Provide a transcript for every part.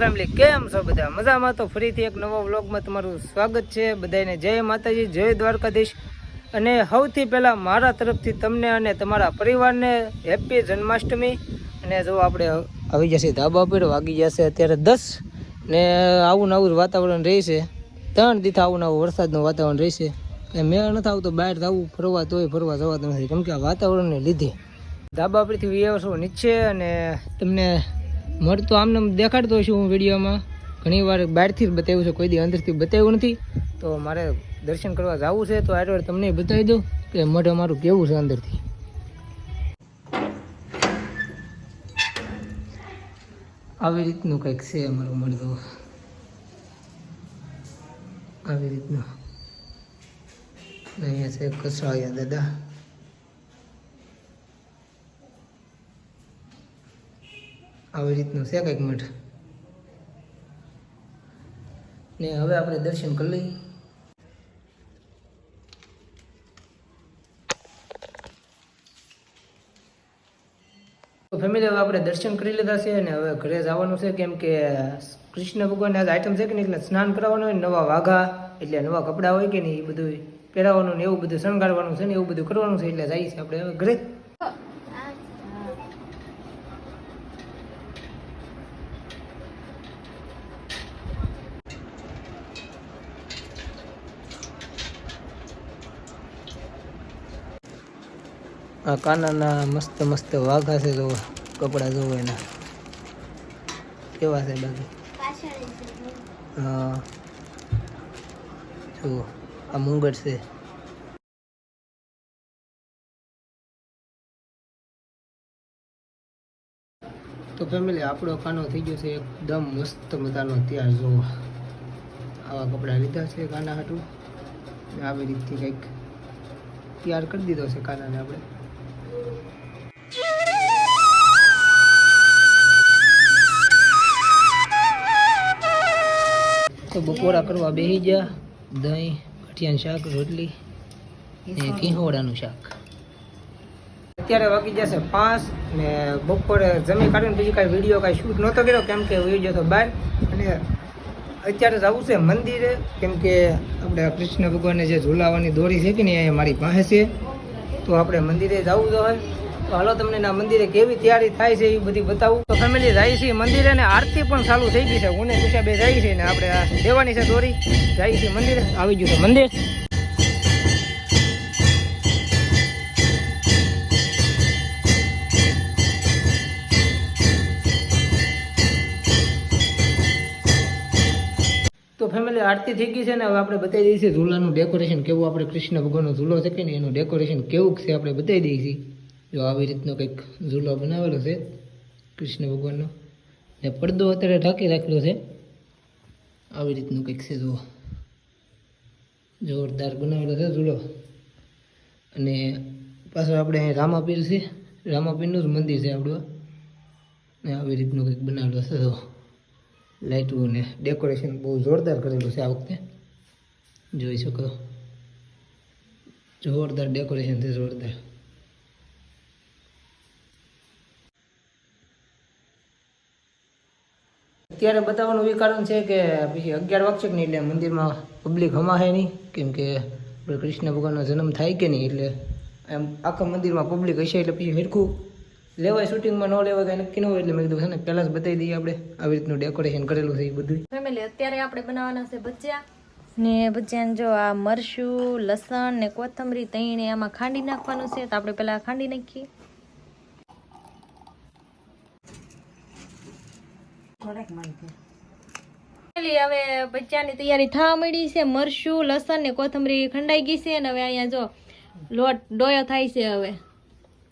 Family, કેમ છો બધા? મજામાં? તો ફરીથી એક નવા વ્લોગમાં તમારું સ્વાગત છે. બધાને જય માતાજી, જય દ્વારકાધીશ. અને સૌથી પહેલાં મારા તરફથી તમને અને તમારા પરિવારને હેપી જન્માષ્ટમી. અને જો આપણે આવી જશે, ધાબા પર વાગી જશે અત્યારે દસ ને આવું નવું આવું વાતાવરણ રહેશે. ત્રણ દીથા આવું નવું વરસાદનું વાતાવરણ રહેશે. એટલે મેં નથી આવતો બહાર જવું, ફરવા તોય ફરવા જવાતું નથી. કેમ કે આ વાતાવરણને લીધે. ધાબા પરથી વ્યવસો નીચે અને તમને મળતો આમને દેખાડતો છું હું વિડીયોમાં. ઘણી વાર બહારથી જ બતાવ્યું છે, કોઈ દી અંદરથી બતાવ્યું નથી. તો મારે દર્શન કરવા જવું છે, તો આટલે તમને બતાવી દઉં કે મઢ અમારું કેવું છે અંદરથી. આવી રીતનું કંઈક છે અમારું મઢ તો. આવી રીતનું. અહીંયા છે કસાળિયા દાદા. આવી રીતનું છે કંઈક મઠ ને હવે આપણે દર્શન કરી લઈએ. ફેમિલી, હવે આપણે દર્શન કરી લીધા છે અને હવે ઘરે જવાનું છે. કેમ કે કૃષ્ણ ભગવાન આજ આઈટમ છે કે નહીં? એટલે સ્નાન કરાવવાનું હોય નવા વાઘા, એટલે નવા કપડાં હોય કે નહીં? એ બધું પહેરાવાનું ને એવું બધું શણગારવાનું છે ને એવું બધું કરવાનું છે એટલે જઈએ છીએ આપણે હવે ઘરે. આ કાનાના મસ્ત મસ્ત વાઘા છે જો, કપડાં જોવો એના. કેવા છે બાકી? હા. જુઓ, આ મુંગટ છે. તો ફેમિલી આપણો કાનો થઈ ગયો છે એકદમ મસ્ત મજાનો તૈયાર જોવો આવા કપડાં લીધા છે કાના હાટું. આવી રીતથી કંઈક તૈયાર કરી દીધો છે કાનાને આપણે. તો બપોરા કરવા બેસી ગયા દહીં ગઠિયાનું શાક, રોટલી ને કિહોડાનું શાક. અત્યારે વાગી જશે પાંચ ને બપોરે જમી કાઢીને બીજી કાંઈ વીડિયો કાંઈ શૂટ નહોતો કર્યો, કેમ કે વહી જતો બહાર અને અત્યારે જવું છે મંદિરે, કેમ કે આપણે કૃષ્ણ ભગવાનને જે ઝુલાવાની દોરી છે કે ને એ મારી પાસે છે. તો આપણે મંદિરે જવું જોઈએ હાલો તમને ના મંદિરે કેવી તૈયારી થાય છે એ બધી બતાવું. તો ફેમિલી જાય છે મંદિરે ને આરતી પણ ચાલુ થઈ ગઈ છે. હું કુશા બે જાય છે ને આપણે આ દેવાની છે દોરી. જાય છે મંદિરે. આવી ગયું છે મંદિર. તો ફેમિલી આરતી થઈ ગઈ છે ને હવે આપણે બતાવી દઈએ છીએ ઝૂલાનું ડેકોરેશન કેવું આપણે કૃષ્ણ ભગવાનનો ઝૂલો છે કે ને એનું ડેકોરેશન કેવું છે આપણે બતાવી દઈએ છીએ. જો આવી રીતનો કંઈક ઝૂલો બનાવેલો છે, કૃષ્ણ ભગવાનનો. ને પડદો અત્યારે ઢાંકી રાખેલો છે. આવી રીતનું કંઈક છે, જુઓ. જોરદાર બનાવેલો છે ઝૂલો. અને પાછળ આપણે અહીં રામાપીર છે. રામાપીરનું જ મંદિર છે આપણું. ને આવી રીતનું કંઈક બનાવેલું છે, જુઓ. લાઇટું ને ડેકોરેશન બહુ જોરદાર કરેલું છે આ વખતે. જોઈ શકો. જોરદાર ડેકોરેશન છે, જોરદાર. અત્યારે બતાવવાનું એ કારણ છે કે પછી અગિયાર વાગશે કે નહીં એટલે મંદિરમાં પબ્લિક હમાહે નહીં. કેમ કે કૃષ્ણ ભગવાનનો જન્મ થાય કે નહીં એટલે એમ આખા મંદિરમાં પબ્લિક હશે એટલે પછી હરખું લેવાય શૂટિંગમાં ન લેવાય, કાંઈ નક્કી ન હોય એટલે મેં કીધું છે ને પહેલાં જ બતાવી દઈએ આપણે આવી રીતનું ડેકોરેશન કરેલું છે એ બધું. ફેમિલી અત્યારે આપણે બનાવવાના છે ભજીયા. ને ભજીયાને જો આ મરશું લસણ ને કોથમરી તઈને આમાં ખાંડી નાખવાનું છે. તો આપણે પહેલાં ખાંડી નાખીએ. ફેમિલી, હવે ભજીયાની તૈયારી થવા મળી છે મરશું લસણ ને કોથમરી ખંડાઈ ગઈ છે ને હવે અહીંયા જો લોટ ડોયો થાય છે હવે.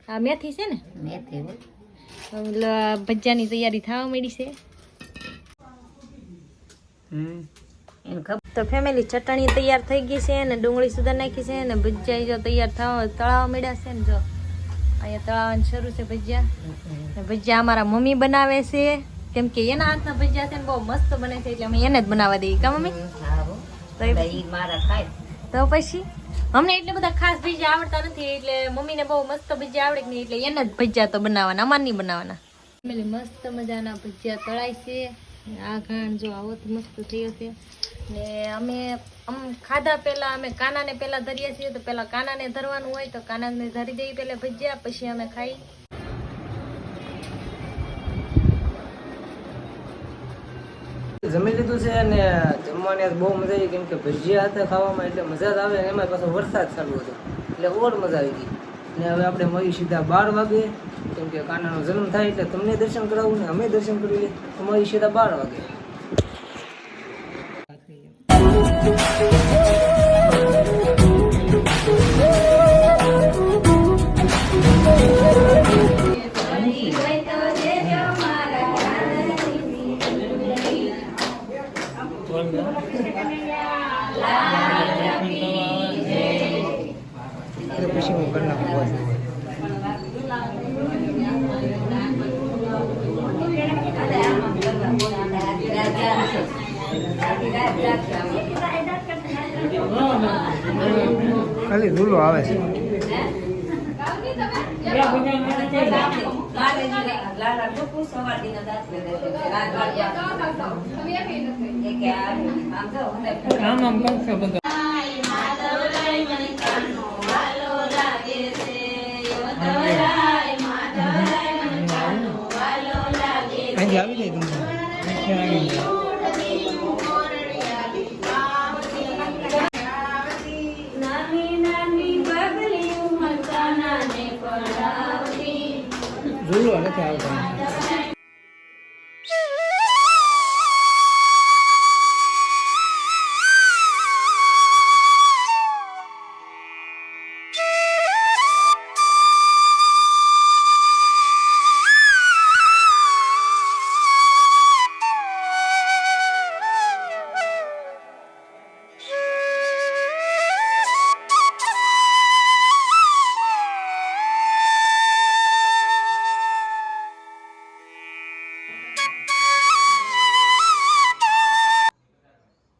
આ મેથી છે ને? મેથી ભજીયાની તૈયારી થવા મળી છે. તો ફેમિલી ચટણી તૈયાર થઈ ગઈ છે ને ડુંગળી સુધા નાખી છે ને ભજીયા જો તૈયાર થવા તળાવ મળ્યા છે ને જો. અહીંયા તળાવવાનું શરૂ છે ભજીયા. ભજીયા અમારા મમ્મી બનાવે છે. કેમ કે એના હાથના ભજીયા છે ને બહુ મસ્ત બને છે એટલે અમે એને જ બનાવવા દઈએ. કા મમ્મી? તો એ- તો પછી? અમને એટલે બધા ખાસ ભજીયા આવડતા નથી એટલે મમ્મીને બહુ મસ્ત ભજીયા આવડે કે નહીં એટલે એને જ ભજીયા તો બનાવવાના અમાર નહીં બનાવવાના. ફેમિલી મસ્ત મજાના ભજીયા તળાય છે. આ ઘાણ જો આવો તો મસ્ત થયો છે. ને અમે આમ ખાધા પહેલાં અમે કાનાને પહેલાં ધરીએ છીએ તો પહેલાં કાનાને ધરવાનું હોય તો કાનાને ધરી દઈએ પહેલાં ભજીયા પછી અમે ખાઈ. જમી લીધું છે અને જમવાની બહુ મજા આવી કેમ કે ભજીયા હતા ખાવામાં, એટલે મજા જ આવે અને એમાં પાછો વરસાદ ચાલુ હતો. એટલે ઓર મજા આવી ગઈ. ને હવે આપણે મળી સીધા બાર વાગે, કેમ કે કાનાનો જન્મ થાય એટલે તમને દર્શન કરાવવું ને અમે દર્શન કરી લઈએ. તો મળી સીધા બાર વાગે. ખાલી આવે છે આમ આમ કરશે બધા આવી જાય તમને આવી આવી ઝૂલો નથી આવતા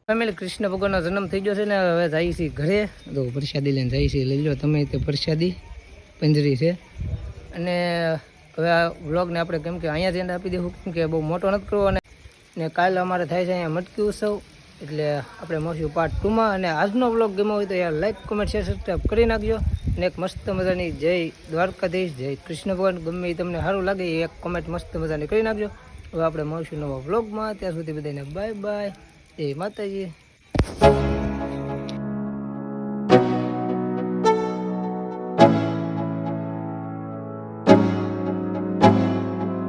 ફેમિલી કૃષ્ણ ભગવાનનો જન્મ થઈ ગયો છે ને હવે જાય છે ઘરે. તો પ્રસાદી લઈને જાય છે. લઈ લો, તમે તે પ્રસાદી પંજરી છે. અને હવે આ વ્લોગને આપણે કેમ કે અહીંયા જઈને આપી દેવું, કેમ કે બહુ મોટો નથી કરવો અને ને કાલે અમારે થાય છે અહીંયા મટકી ઉત્સવ, એટલે આપણે મળશું પાર્ટ ટુમાં અને આજનો વ્લોગ ગમ્યો હોય તો યાર લાઈક કોમેન્ટ શેર સબસ્ક્રાઈબ કરી નાખજો. અને એક મસ્ત મજાની જય દ્વારકાધીશ, જય કૃષ્ણ ભગવાન. ગમે એ તમને સારું લાગે એક કોમેન્ટ મસ્ત મજાની કરી નાખજો. હવે આપણે મળશું નવા વ્લોગમાં. ત્યાં સુધી બધાને બાય બાય જય માતાજી.